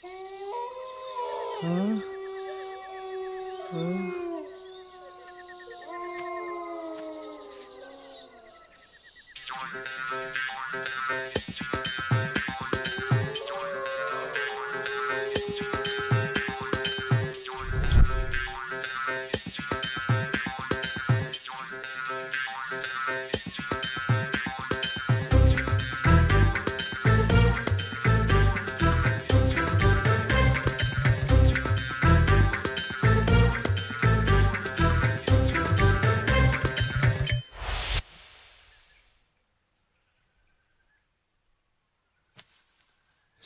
어? 어?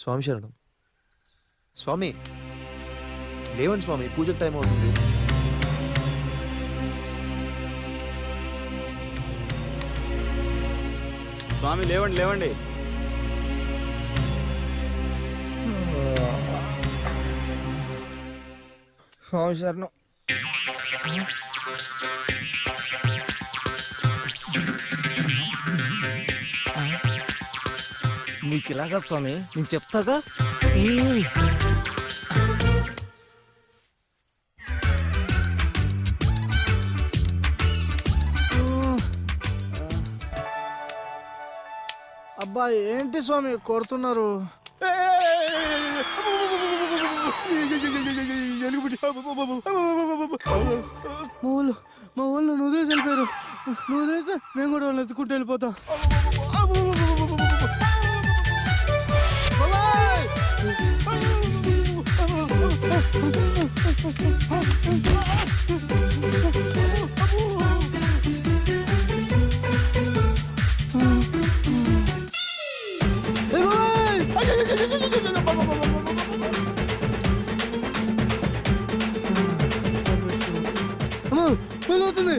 స్వామి శరణం. స్వామి లేవండి స్వామి పూజకు టైం అవుతుంది. స్వామి లేవండి లేవండి. స్వామి శరణం. నీకు ఇలాగా స్వామి? నేను చెప్తాగా? అబ్బా ఏంటి స్వామి కొడుతున్నారు? మా ఊళ్ళో మా ఊళ్ళు నన్ను వదిలేసి వెళ్ళిపోయారు. నువ్వు వదిలేస్తే నేను కూడా వాళ్ళని ఎత్తుకుంటూ వెళ్ళిపోతా. వెళ్ళవుతుంది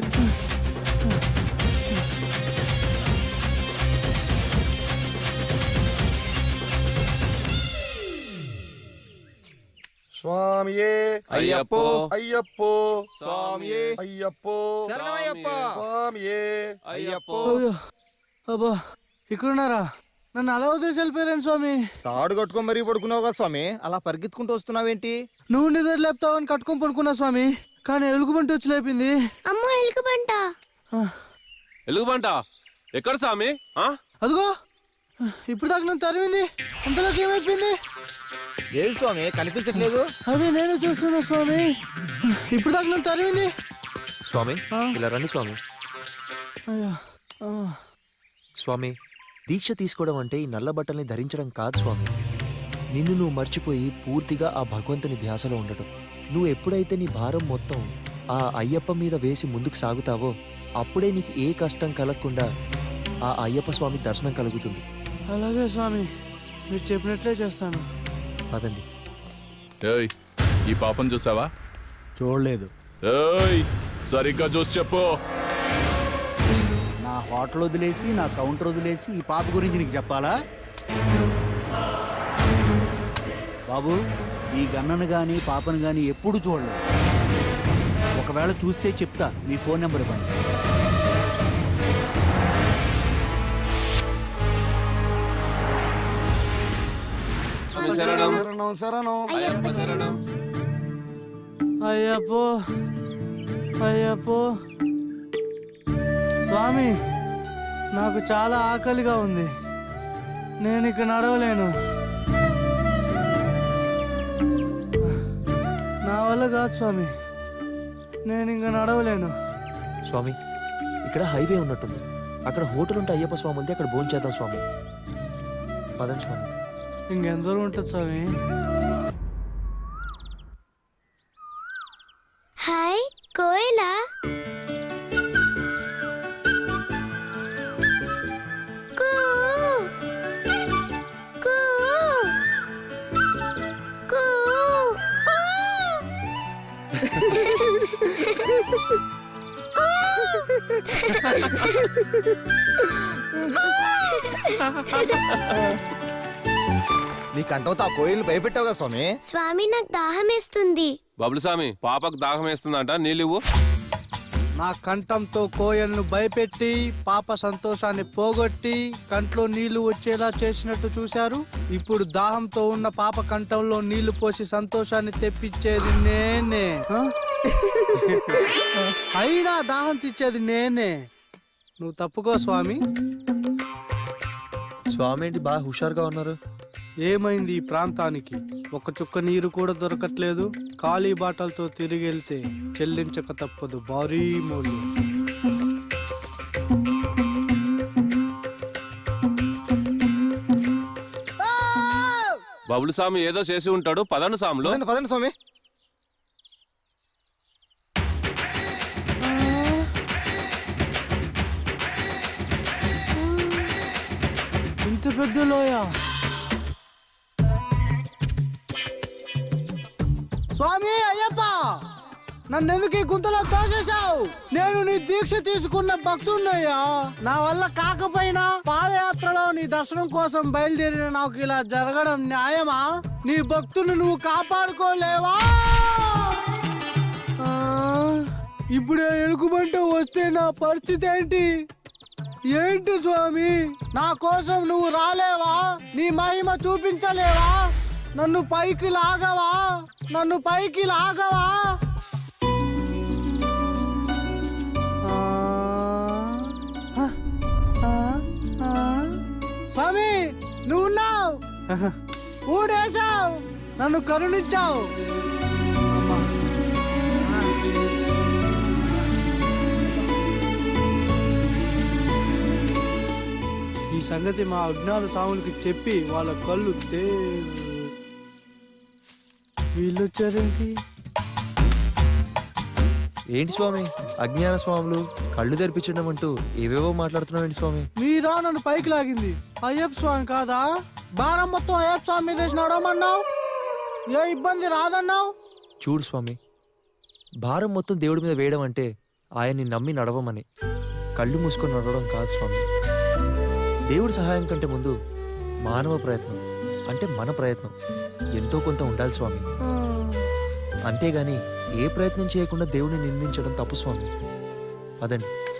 స్వామియే అయ్యప్పో. అయ్యప్పో. స్వామియే. అయ్యప్పో. శరణమయ్యప్ప. స్వామియే. అయ్యప్పో. అయ్యో. అబ్బా ఇక్కడున్నారా? నన్ను అలా వదిలేసి వెళ్ళిపోయారండి స్వామి? తాడు కట్టుకొని మరీ పడుకున్నావు కదా స్వామి. అలా పరిగెత్తుకుంటూ వస్తున్నావేంటి? నువ్వు నిద్ర లేపుతావని కట్టుకొని పడుకున్నా స్వామి. కానీ ఎలుగుబంటి వచ్చి లేపింది. అమ్మో ఎలుకబంట ఆ, ఎలుగుబంట ఎక్కడ స్వామి? ఆ? అదిగో. ఇప్పుడు దాకా నన్ను తరిమింది. అంతలోకి ఏమైపోయింది? ఏది స్వామి? కనిపించట్లేదు? అదే నేను చూస్తున్నా స్వామి. ఇప్పుడు దాకా నన్ను తరిమింది స్వామి? ఇలా రండి స్వామి. అయ్యో ఆ, స్వామి దీక్ష తీసుకోవడం అంటే ఈ నల్ల బట్టల్ని ధరించడం కాదు స్వామి. నిన్ను నువ్వు మర్చిపోయి పూర్తిగా ఆ భగవంతుని ధ్యాసలో ఉండటం. నువ్వు ఎప్పుడైతే నీ భారం మొత్తం ఆ అయ్యప్ప మీద వేసి ముందుకు సాగుతావో అప్పుడే నీకు ఏ కష్టం కలగకుండా ఆ అయ్యప్ప స్వామి దర్శనం కలుగుతుంది. అలాగే స్వామి మీరు చెప్పినట్లే చేస్తాను. పదండి. ఏయ్ ఈ పాపం చూసావా? చూడలేదు. ఏయ్ సరిగ్గా చూసి చెప్పు. నా హోటల్ వదిలేసి నా కౌంటర్ వదిలేసి ఈ పాప గురించి నీకు చెప్పాలా? బాబు ఈ గన్నను గాని పాపను గాని ఎప్పుడు చూడలేదు. ఒకవేళ చూస్తే చెప్తా మీ ఫోన్ నెంబర్ ఇవ్వండి. శరణం. శరణం శరణం. అయ్యప్ప శరణం. అయ్యప్పో అయ్యప్పో. స్వామి నాకు చాలా ఆకలిగా ఉంది. నేను ఇక నడవలేను. నా వల్ల కాదు స్వామి. నేను ఇంక నడవలేను. స్వామి ఇక్కడ హైవే ఉన్నట్టుంది. అక్కడ హోటల్ ఉంటే అయ్యప్ప స్వామి ఉంది అక్కడ భోజనం చేద్దాం స్వామి. పదండి స్వామి. ఇంకెంత దూరం ఉంటుంది స్వామి హాయ్ కోయిలా కూ. నీ కంటోతో ఆ కోయిల్ని భయపెట్టావు కదా స్వామి. స్వామి నాకు దాహం వేస్తుంది. బబులు స్వామి పాపకు దాహం వేస్తుందంట. నీళ్ళు ఇవ్వు. నా కంఠంతో కోయల్ను భయపెట్టి పాప సంతోషాన్ని పోగొట్టి కంట్లో నీళ్ళు వచ్చేలా చేసినట్టు చూశారు. ఇప్పుడు దాహంతో ఉన్న పాప కంఠంలో నీళ్ళు పోసి సంతోషాన్ని తెప్పించేది నేనే? అయినా దాహం తెచ్చేది నేనే. నువ్వు తప్పుకో స్వామి. స్వామి ఏంటి బాగా హుషారుగా ఉన్నారు? ఏమైంది ఈ ప్రాంతానికి? ఒక చుక్క నీరు కూడా దొరకట్లేదు. ఖాళీ బాటలతో తిరిగి వెళ్తే చెల్లించక తప్పదు. భారీ మూల్యం. బబులు స్వామి ఏదో చేసి ఉంటాడు. పదండు సాములు. పదండి స్వామి ఇంత పెద్ద లోయ. స్వామి అయ్యప్ప! నన్ను ఎందుకు ఈ గుంతలో తోసేశావు? నేను నీ దీక్ష తీసుకున్న భక్తున్నయ్యా నా వల్ల కాకపోయినా పాదయాత్రలో నీ దర్శనం కోసం బయలుదేరిన నాకు ఇలా జరగడం న్యాయమా? నీ భక్తుని నువ్వు కాపాడుకోలేవా? ఇప్పుడే ఎలుగుబంట వస్తే నా పరిస్థితి ఏంటి? ఏంటి స్వామి? నా కోసం నువ్వు రాలేవా? నీ మహిమ చూపించలేవా? నన్ను పైకి లాగవా? నన్ను పైకి లాగవా? స్వామి నువ్వున్నావు? ఊడేశావు. నన్ను కరుణించావు. ఈ సంగతి మా అజ్ఞాన సాములకి చెప్పి వాళ్ళ కళ్ళు తే వీళ్ళు వచ్చారేంటి? ఏంటి స్వామి? అజ్ఞాన స్వాములు కళ్ళు తెరిపించడం అంటూ ఏవేవో మాట్లాడుతున్నావు ఏంటి స్వామి? మీరా నన్ను పైకి లాగింది. అయ్యప్ప స్వామి కాదా? భారం మొత్తం అయ్యప్ప స్వామి మీద నడవమన్నావు ఏ ఇబ్బంది రాదన్నావు? చూడు స్వామి భారం మొత్తం దేవుడి మీద వేయడం అంటే ఆయన్ని నమ్మి నడవమని కళ్ళు మూసుకొని నడవడం కాదు స్వామి. దేవుడి సహాయం కంటే ముందు మానవ ప్రయత్నం అంటే మన ప్రయత్నం. ఎంతో కొంత ఉండాలి స్వామి. అంతేగాని ఏ ప్రయత్నం చేయకుండా దేవుడిని నిందించడం తప్పు స్వామి. అదండి